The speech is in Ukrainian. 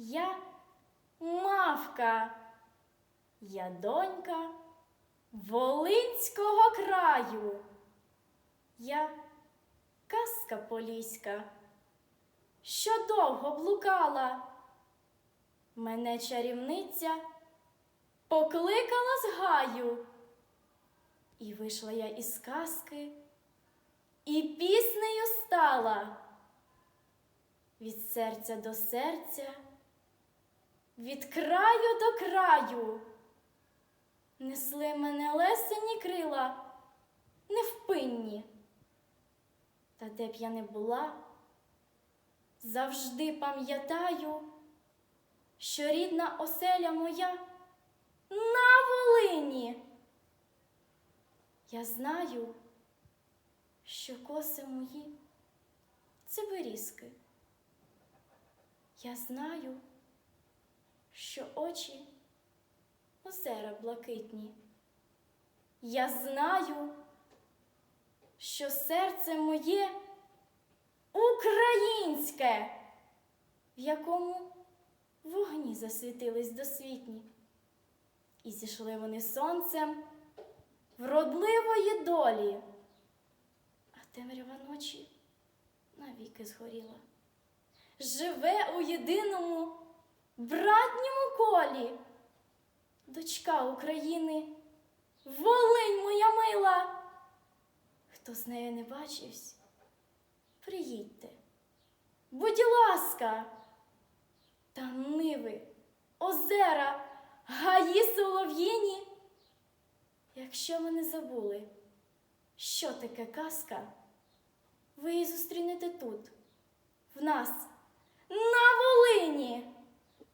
Я мавка, я донька Волинського краю. Я казка поліська, що довго блукала. Мене чарівниця покликала з гаю. І вийшла я із казки, і піснею стала від серця до серця, від краю до краю. Несли мене лесені крила, невпинні. Та де б я не була, завжди пам'ятаю, що рідна оселя моя на Волині. Я знаю, що коси мої це берізки. Я знаю, що очі озера блакитні. Я знаю, що серце моє українське, в якому вогні засвітились досвітні, і зійшли вони сонцем вродливої долі, а темрява ночі навіки згоріла. Живе у єдиному братньому колі, дочка України, Волинь моя мила. Хто з нею не бачився, приїдьте, будь ласка, та ниви, озера, гаї солов'їні. Якщо ви не забули, що таке казка, ви її зустрінете тут, в нас, на